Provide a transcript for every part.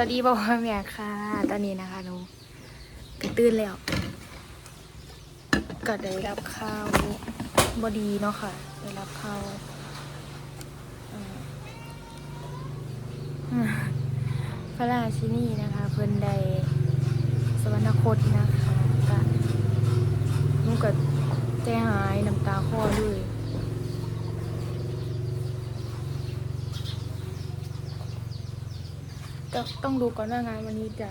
วัสดีพ่อแม่ค่ะ ตอนนี้นะคะหนูก็ตื่นแล้วก็ได้รับข้าวบดีเนาะค่ะได้รับข้าวพระราชินีนะคะ เพิ่นได้สวรรคตนะคะก็หนูก็ใจหายน้ำตาคลอเลย ก็ ต้องดูก่อนว่างานวันนี้จะ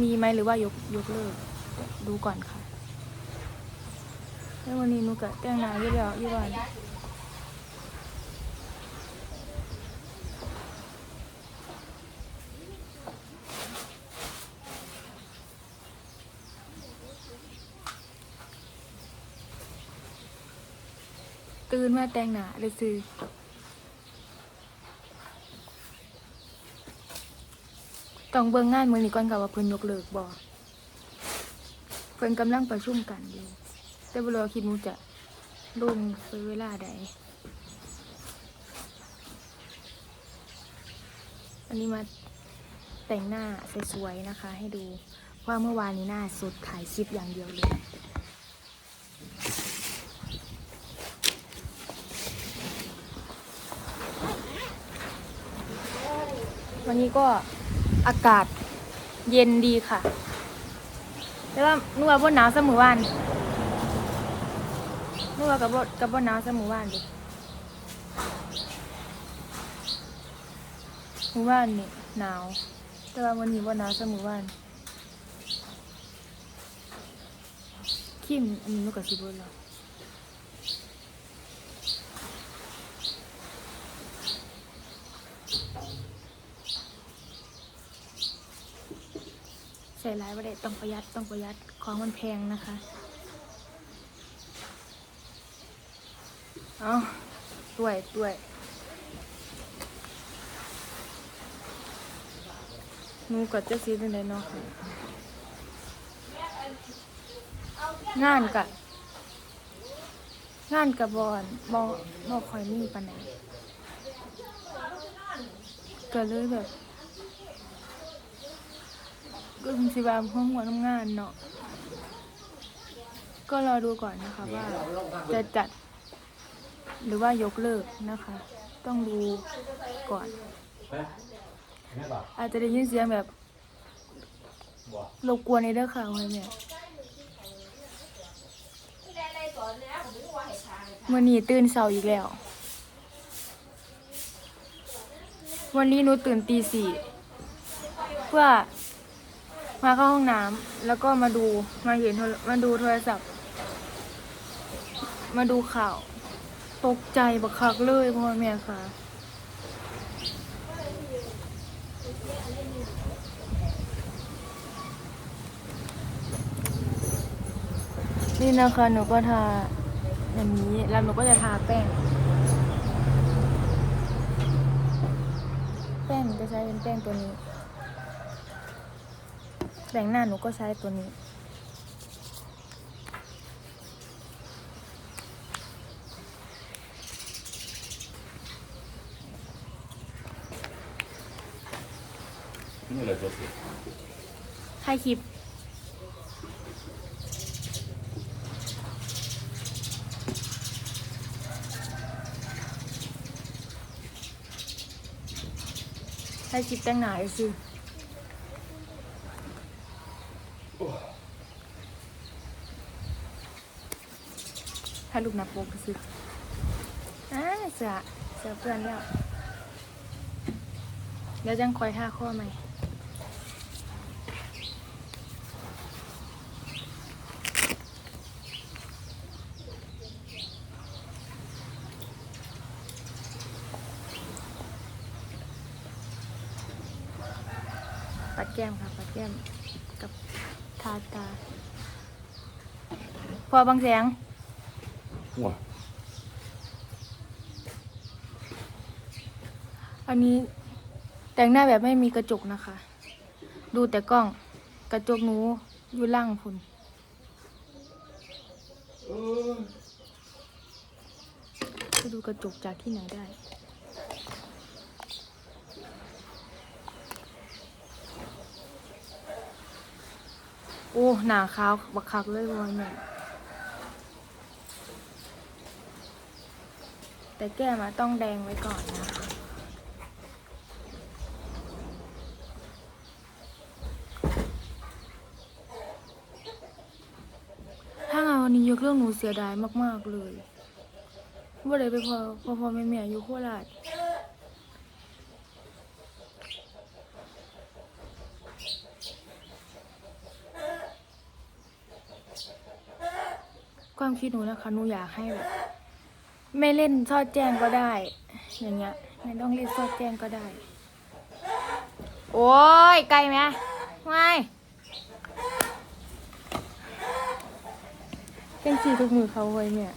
มีไหมหรือว่ายกยกเลิกดูก่อนค่ะ แล้ววันนี้หนูก็แต่งหน้าอยู่แล้วอยู่บ้านตื่นมาแต่งหน้าเลยซื้อ ต้องเบิ่งงานมือนี้ก่อนค่ะว่าเพิ่นยกเลิกบ่เพิ่นกำลังประชุมกันอยู่ แต่บ่รู้ว่าคิดมูจะลงซื้อเวลาใด อันนี้มาแต่งหน้าสวยๆนะคะ ให้ดูว่าเมื่อวานนี้หน้าสดถ่ายคลิปอย่างเดียวเลยวันนี้ก็ อากาศเย็นดีค่ะ แต่ว่านัวบนหนาวเสมอวานนัวกับบกับบนหนาวเสมอวานดิมือวานนี่หนาว แต่ว่าวันนี้บนหนาวเสมอวานคิมอันนี้มันก็สิบนแล้ว ส่ร้ายประเด็ต้องประหยัดต้องประหยัดของมันแพงนะคะเอาด้วยด้วยหนูก็จะซื้อเป็นไดเนาะงานกะงานกับบอนบอบอคอยมีปันไหนก็เลยแบบ ก็คงสิบามห้องหัวทำงานเนาะก็รอดูก่อนนะคะว่าจะจัด หรือว่ายกเลิกนะคะ ต้องดูก่อน อาจจะได้ยินเสียงแบบรบกวนในเด้อค่ะคุณแม่วันนี้ตื่นเสาอีกแล้ว วันนี้หนูตื่นตีสี่เพื่อ มาเข้าห้องน้ำแล้วก็มาดูมาเห็นโทรมาดูโทรศัพท์ มาดูข่าว ตกใจบักคักเลยพ่อแม่ค่ะนี่นะคะหนูก็ทาอย่างนี้ แล้วหนูก็จะทาแป้ง แป้งจะใช้เป็นแป้งตัวนี้ แต่งหน้าหนูก็ใช้ตัวนี้ นี่เลยตัวสิถ่ายคลิปถ่ายคลิปแต่งหน้าเลยสิ ถ่ายรูปหน้าปกก็สิอ่าเสือเสือเพื่อนแล้ว เดี๋ยวจังคอยท่าข้อใหม่ปัดแก้มค่ะปัดแก้มกับาตา พอบางแสงหัวอันนี้แต่งหน้าแบบไม่มีกระจกนะคะ ดูแต่กล้องกระจกหนูอยู่ล่างคุณจะดูกระจกจากที่ไหนได้ อ้หนาขาวบักคักเลยบอยแม่แต่แก้มาต้องแดงไว้ก่อนนะคะถ้างานวันนี้ยกเรื่องหนูเสียดายมาก ๆ เลยว่าเลยไปพอพอพอแม่แม่อยู่โคราช ความคิดหนูนะคะหนูอยากให้แบบไม่เล่นซอดแจ้งก็ได้ อย่างเงี้ยไม่ต้องเล่นซอดแจ้งก็ได้ โอ้ยไกลไหมไม่เป็นสีทุกมือเขาไว้เนี่ย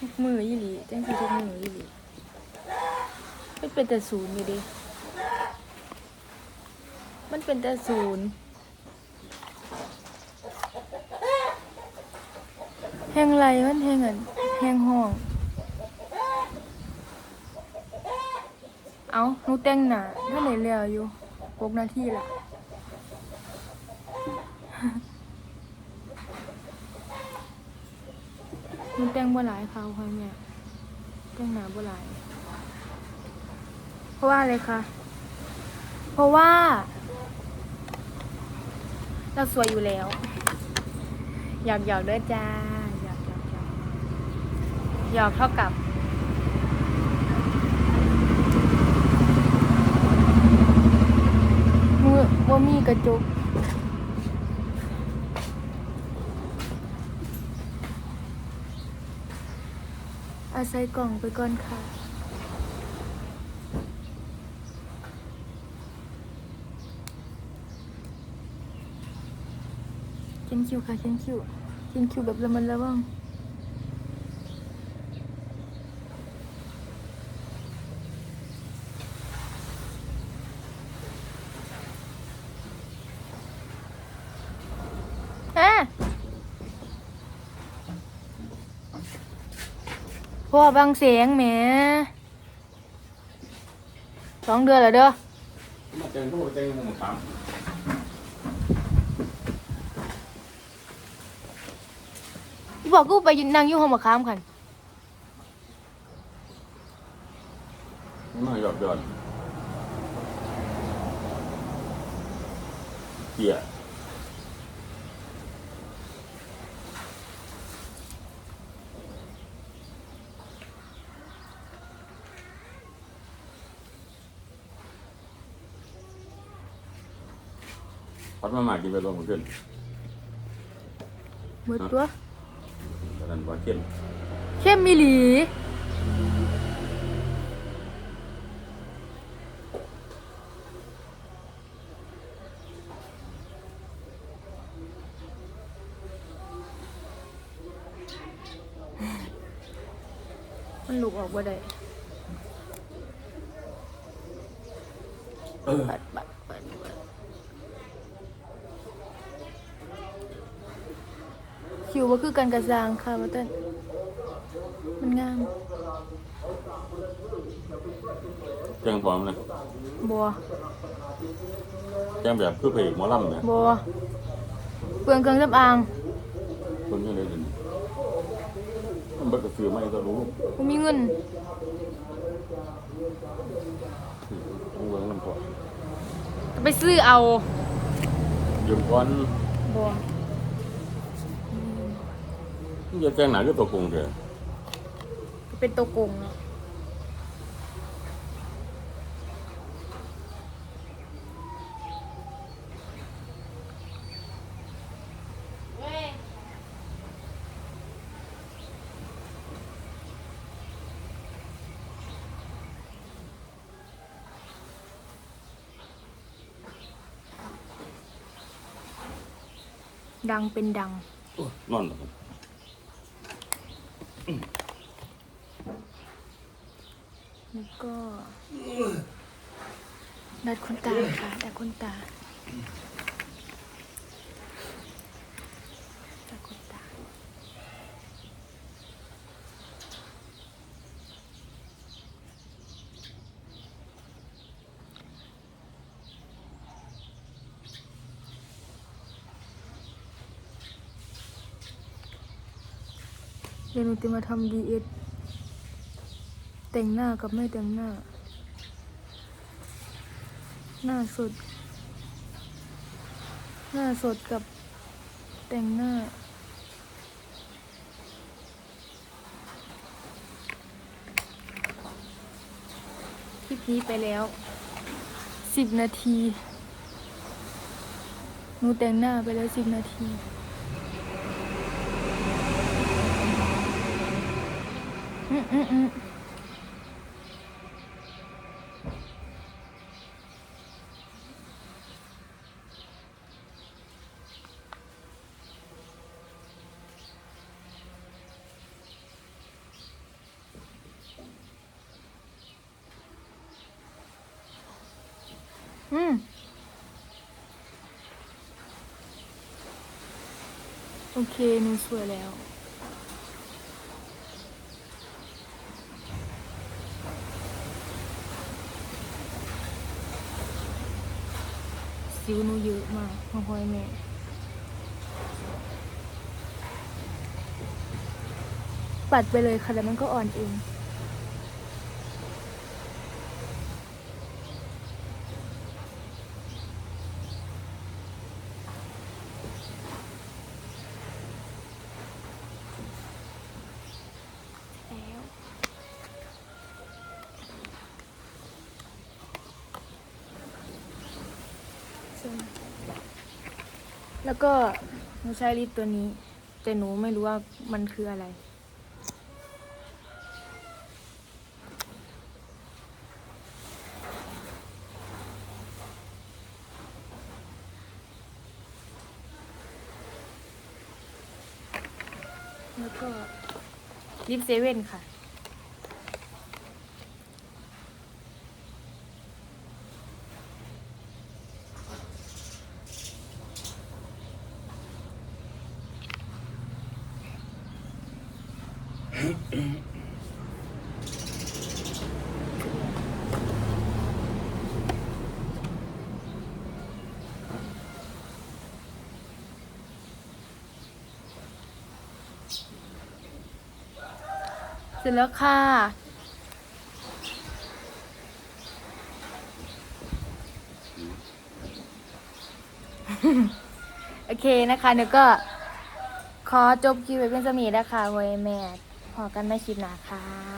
ทุกมือยี่หลีจังสีทุกมือยี่หลีมันเป็นแต่ศูนย์อยู่ดิมันเป็นแต่ศูนย์ หงไรมันแหงอันแหงห้อง เอาหนูแต่งหนาถ้าไหนเรียวอยู่หกนาทีละหนูแต่งบ่หลายค่ะพ่อแม่แต่งหนาบ่หลาย เพราะว่าอะไรคะ เพราะว่า เราสวยอยู่แล้วยากหยอกเด้อจ้าหยอกหยอกหยอกห ยอกเท่ากับมือว่ามีกระจกอาศัยกล่องไปก่อนค่ะเขียนคิวค่ะเขียนคิวเขียนคิวแบบระมันระวังฮะ พ่อบางเสียงแหมสองเดือนแล้วเด้อมาเจอทุกคนเจอหมู่สามพี่บอกกูไปยืนนั่งอยู่ห้องมะขามกันมาหยอดหยอดเกีย มาหมากินไปลงขึ้นหมดตัวตอนนั้นว่าเข้มเข้มมิหลีมันลุกออกบ่ได้บัดบัดบัดบัด คิวว่าคือกันกระซางค่ะว่าเต้นมันงามแจ้งพร้อมเลยบัวแจ้งแบบคือเพลงหมอลำเนี่ยบัวเปลืองเครื่องสำอางคนก็เลยเห็นมันเบิดกระสือไม่ก็รู้กูมีเงินต้องเวิร์กน้ำพอก็ไปซื้อเอายืมก้อนบัว นี่จะแจ้งหนาก็ตัวโกงเถอะก็เป็นตัวโกงเนาะดังเป็นดัง นอนเหรอ แล้วก็ดัดคนตาค่ะดัดคนตาดัดคนตา เรียนติมาทำดีเอ็ แต่งหน้ากับไม่แต่งหน้า หน้าสด หน้าสดกับแต่งหน้า คลิปนี้ไปแล้ว สิบนาที หนูแต่งหน้าไปแล้วสิบนาทีอืมอืมอืม อืมโอเคหนูสวยแล้วสิวนูเยอะมากพ่อพ่อยแม่ปัดไปเลยค่ะแล้วมันก็อ่อนเอง แล้ว แล้วก็หนูใช้ลิปตัวนี้ แต่หนูไม่รู้ว่ามันคืออะไร แล้วก็ลิปเซเว่นค่ะ เสร็จแล้วค่ะ โอเคนะคะเดี๋ยวก็ขอจบคลิปไว้เป็นสมีนะคะไว้แม่พอกันไม่คลิปหนาค่ะ